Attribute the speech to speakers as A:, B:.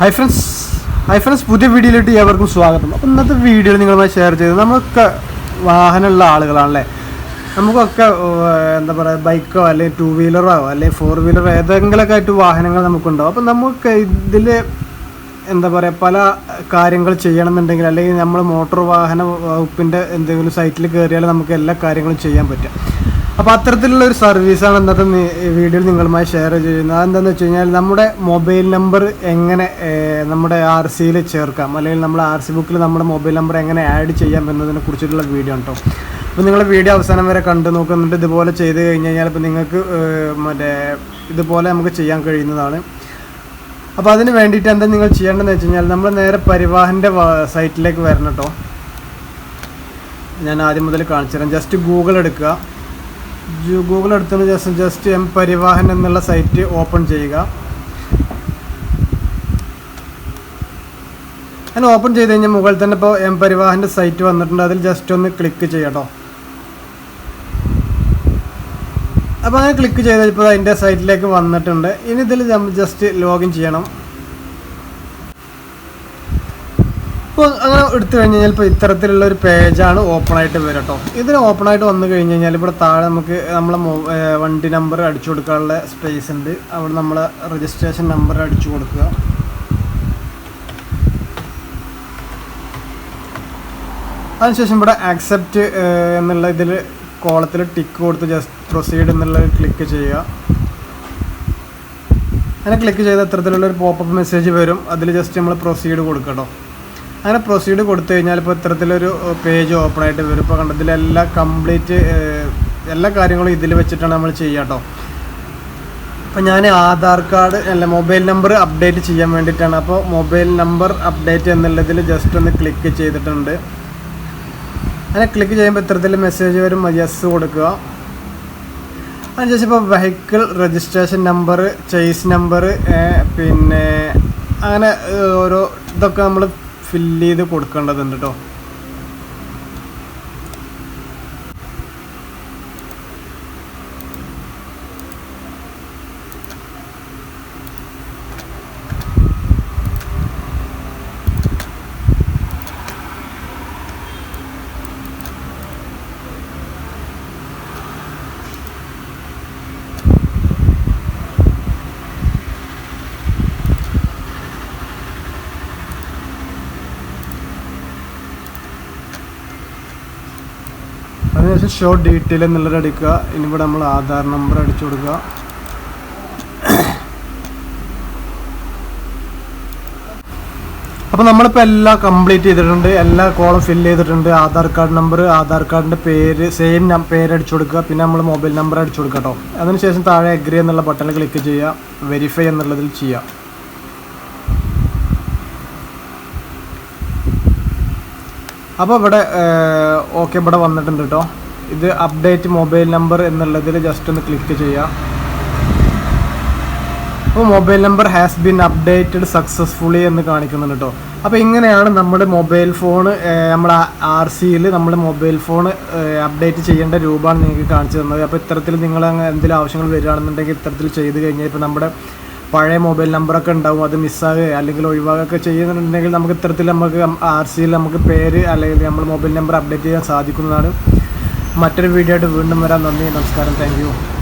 A: Hi friends hi friends പുതിയ വീഡിയോയിലോട്ട് ഏവർക്കും സ്വാഗതം. അപ്പോൾ ഇന്നത്തെ വീഡിയോയിൽ നിങ്ങളുമായി ഷെയർ ചെയ്ത് നമുക്ക് വാഹനമുള്ള ആളുകളാണല്ലേ? നമുക്കൊക്കെ എന്താ പറയുക ബൈക്കോ അല്ലെങ്കിൽ ടു വീലറോ അല്ലെങ്കിൽ ഫോർ വീലറോ ഏതെങ്കിലുമൊക്കെ ആയിട്ട് വാഹനങ്ങൾ നമുക്കുണ്ടാവും. അപ്പോൾ നമുക്ക് ഇതിൽ എന്താ പറയുക പല കാര്യങ്ങൾ ചെയ്യണമെന്നുണ്ടെങ്കിൽ അല്ലെങ്കിൽ നമ്മൾ മോട്ടോർ വാഹന വകുപ്പിന്റെ എന്തെങ്കിലും സൈറ്റിൽ കയറിയാൽ നമുക്ക് എല്ലാ കാര്യങ്ങളും ചെയ്യാൻ പറ്റും അപ്പോൾ അത്തരത്തിലുള്ള ഒരു സർവീസാണ് ഇന്നത്തെ വീഡിയോയിൽ നിങ്ങളുമായി ഷെയർ ചെയ്യുന്നത്. അതെന്താണെന്ന് വെച്ച് കഴിഞ്ഞാൽ നമ്മുടെ മൊബൈൽ നമ്പർ എങ്ങനെ നമ്മുടെ ആർ സിയിൽ ചേർക്കാം? അല്ലെങ്കിൽ നമ്മുടെ ആർ സി ബുക്കിൽ നമ്മുടെ മൊബൈൽ നമ്പർ എങ്ങനെ ആഡ് ചെയ്യാം എന്നതിനെ കുറിച്ചിട്ടുള്ള വീഡിയോ ഉണ്ടോ അപ്പോൾ നിങ്ങൾ വീഡിയോ അവസാനം വരെ കണ്ടു നോക്കുന്നുണ്ട്. ഇതുപോലെ ചെയ്ത് കഴിഞ്ഞ് കഴിഞ്ഞാൽ ഇപ്പോൾ നിങ്ങൾക്ക് മറ്റേ ഇതുപോലെ നമുക്ക് ചെയ്യാൻ കഴിയുന്നതാണ്. അപ്പോൾ അതിന് വേണ്ടിയിട്ട് എന്താ നിങ്ങൾ ചെയ്യേണ്ടതെന്ന് വെച്ച് കഴിഞ്ഞാൽ നമ്മൾ നേരെ പരിവാഹന്റെ സൈറ്റിലേക്ക് വരണം കേട്ടോ ഞാൻ ആദ്യം മുതൽ കാണിച്ചു തരാം. ജസ്റ്റ് ഗൂഗിൾ എടുക്കുക. ഗൂഗിൾ എടുത്തതിന് ശേഷം ജസ്റ്റ് എം പരിവാഹൻ എന്നുള്ള സൈറ്റ് ഓപ്പൺ ചെയ്യുക. അങ്ങനെ ഓപ്പൺ ചെയ്ത് കഴിഞ്ഞാൽ മുകളിൽ തന്നെ ഇപ്പോൾ എം പരിവാഹന്റെ സൈറ്റ് വന്നിട്ടുണ്ട്. അതിൽ ജസ്റ്റ് ഒന്ന് ക്ലിക്ക് ചെയ്യട്ടോ. അപ്പോൾ അങ്ങനെ ക്ലിക്ക് ചെയ്തപ്പോൾ അതിന്റെ സൈറ്റിലേക്ക് വന്നിട്ടുണ്ട്. ഇനി ഇതിൽ നമ്മൾ ജസ്റ്റ് ലോഗിൻ ചെയ്യണം. ഇപ്പോൾ അങ്ങനെ എടുത്തു കഴിഞ്ഞ് കഴിഞ്ഞാൽ ഇപ്പോൾ ഇത്തരത്തിലുള്ള ഒരു പേജാണ് ഓപ്പൺ ആയിട്ട് വരും ഇതിന് ഓപ്പൺ ആയിട്ട് വന്നു കഴിഞ്ഞ് കഴിഞ്ഞാൽ ഇവിടെ താഴെ നമുക്ക് നമ്മളെ വണ്ടി നമ്പർ അടിച്ചു കൊടുക്കാനുള്ള സ്പേസ് ഉണ്ട്. അവിടെ നമ്മളെ രജിസ്ട്രേഷൻ നമ്പർ അടിച്ചു കൊടുക്കുക. അതിനുശേഷം ഇവിടെ ആക്സെപ്റ്റ് എന്നുള്ള ഇതിൽ കോളത്തിൽ ടിക്ക് കൊടുത്ത് ജസ്റ്റ് പ്രൊസീഡ് എന്നുള്ളത് ക്ലിക്ക് ചെയ്യുക. അങ്ങനെ ക്ലിക്ക് ചെയ്ത് ഇത്തരത്തിലുള്ള ഒരു പോപ്പപ്പ് മെസ്സേജ് വരും. അതിൽ ജസ്റ്റ് നമ്മൾ പ്രൊസീഡ് കൊടുക്കട്ടോ അങ്ങനെ പ്രൊസീഡ് കൊടുത്തു കഴിഞ്ഞാൽ ഇപ്പോൾ ഇത്തരത്തിലൊരു പേജ് ഓപ്പൺ ആയിട്ട് വരും. ഇപ്പോൾ കണ്ടതിൽ എല്ലാ കംപ്ലീറ്റ് എല്ലാ കാര്യങ്ങളും ഇതിൽ വെച്ചിട്ടാണ് നമ്മൾ ചെയ്യുക കേട്ടോ അപ്പോൾ ഞാൻ ആധാർ കാർഡ് അല്ല മൊബൈൽ നമ്പർ അപ്ഡേറ്റ് ചെയ്യാൻ വേണ്ടിയിട്ടാണ്. അപ്പോൾ മൊബൈൽ നമ്പർ അപ്ഡേറ്റ് എന്നുള്ളതിൽ ജസ്റ്റ് ഒന്ന് ക്ലിക്ക് ചെയ്തിട്ടുണ്ട്. അങ്ങനെ ക്ലിക്ക് ചെയ്യുമ്പോൾ ഇത്തരത്തിൽ മെസ്സേജ് വരും. യെസ് കൊടുക്കുക. അതിനുശേഷം ഇപ്പോൾ vehicle registration number chassis number പിന്നെ അങ്ങനെ ഓരോ ഇതൊക്കെ നമ്മൾ ഫില്ല് ചെയ്ത് കൊടുക്കേണ്ടതുണ്ട് കേട്ടോ അതിനുശേഷം ഷോ ഡീറ്റെയിൽ എന്നുള്ളത് അടിക്കുക ഇനി ഇവിടെ നമ്മൾ ആധാർ നമ്പർ അടിച്ചു കൊടുക്കുക. അപ്പോൾ നമ്മളിപ്പോൾ എല്ലാം കംപ്ലീറ്റ് ചെയ്തിട്ടുണ്ട്. എല്ലാ കോളം ഫില്ല് ചെയ്തിട്ടുണ്ട്. ആധാർ കാർഡ് നമ്പർ ആധാർ കാർഡിന്റെ പേര് സെയിം പേര് അടിച്ചു കൊടുക്കുക. പിന്നെ നമ്മൾ മൊബൈൽ നമ്പർ അടിച്ചു കൊടുക്കുക കേട്ടോ അതിനുശേഷം താഴെ അഗ്രി എന്നുള്ള ബട്ടണിൽ ക്ലിക്ക് ചെയ്യുക. വെരിഫൈ എന്നുള്ളതിൽ ചെയ്യുക. അപ്പോൾ ഇവിടെ ഓക്കെ ഇവിടെ വന്നിട്ടുണ്ട് കേട്ടോ ഇത് അപ്ഡേറ്റ് മൊബൈൽ നമ്പർ എന്നുള്ളതിൽ ജസ്റ്റ് ഒന്ന് ക്ലിക്ക് ചെയ്യുക അപ്പോൾ mobile number has been updated successfully എന്ന് കാണിക്കുന്നുണ്ട് കേട്ടോ അപ്പോൾ ഇങ്ങനെയാണ് നമ്മുടെ മൊബൈൽ ഫോൺ നമ്മുടെ ആർ സിയിൽ നമ്മൾ മൊബൈൽ ഫോൺ അപ്ഡേറ്റ് ചെയ്യേണ്ട രൂപമാണ് നിങ്ങൾക്ക് കാണിച്ചു തന്നത്. അപ്പോൾ ഇത്തരത്തിൽ നിങ്ങൾ എന്തെങ്കിലും ആവശ്യങ്ങൾ വരികയാണെന്നുണ്ടെങ്കിൽ ഇത്തരത്തിൽ ചെയ്ത് കഴിഞ്ഞാൽ ഇപ്പോൾ നമ്മുടെ പഴയ മൊബൈൽ നമ്പറൊക്കെ ഉണ്ടാവും അത് മിസ്സാകുക അല്ലെങ്കിൽ ഒഴിവാകുകയൊക്കെ ചെയ്യുന്നുണ്ടെങ്കിൽ നമുക്ക് ഇത്തരത്തിൽ നമുക്ക് ആർ സിയിൽ നമുക്ക് പേര് അല്ലെങ്കിൽ നമ്മൾ മൊബൈൽ നമ്പർ അപ്ഡേറ്റ് ചെയ്യാൻ സാധിക്കുന്നതാണ്. മറ്റൊരു വീഡിയോ ആയിട്ട് വീണ്ടും വരാൻ നന്ദി നമസ്കാരം. താങ്ക്